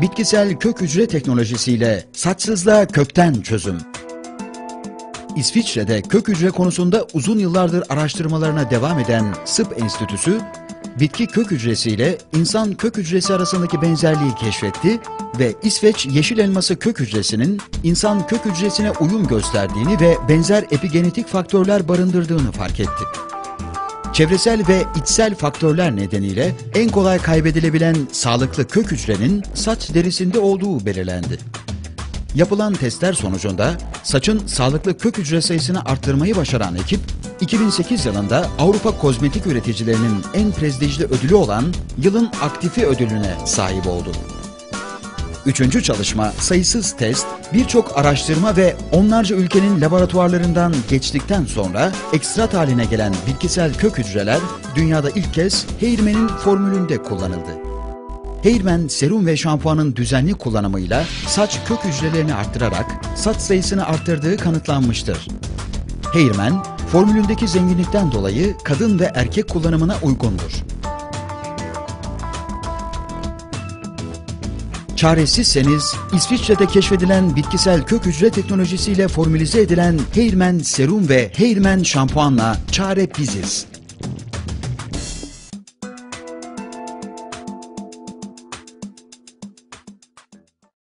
Bitkisel kök hücre teknolojisiyle saçsızlığa kökten çözüm. İsviçre'de kök hücre konusunda uzun yıllardır araştırmalarına devam eden SIP Enstitüsü, bitki kök hücresiyle insan kök hücresi arasındaki benzerliği keşfetti ve İsveç yeşil elması kök hücresinin insan kök hücresine uyum gösterdiğini ve benzer epigenetik faktörler barındırdığını fark etti. Çevresel ve içsel faktörler nedeniyle en kolay kaybedilebilen sağlıklı kök hücrenin saç derisinde olduğu belirlendi. Yapılan testler sonucunda saçın sağlıklı kök hücre sayısını arttırmayı başaran ekip, 2008 yılında Avrupa kozmetik üreticilerinin en prestijli ödülü olan Yılın Aktifi ödülüne sahip oldu. Üçüncü çalışma sayısız test, birçok araştırma ve onlarca ülkenin laboratuvarlarından geçtikten sonra ekstrat haline gelen bitkisel kök hücreler dünyada ilk kez Heyrman'in formülünde kullanıldı. Heyrman serum ve şampuanın düzenli kullanımıyla saç kök hücrelerini arttırarak saç sayısını arttırdığı kanıtlanmıştır. Heyrman, formülündeki zenginlikten dolayı kadın ve erkek kullanımına uygundur. Çaresizseniz İsviçre'de keşfedilen bitkisel kök hücre teknolojisiyle formülize edilen Heyrman serum ve Heyrman şampuanla çare biziz.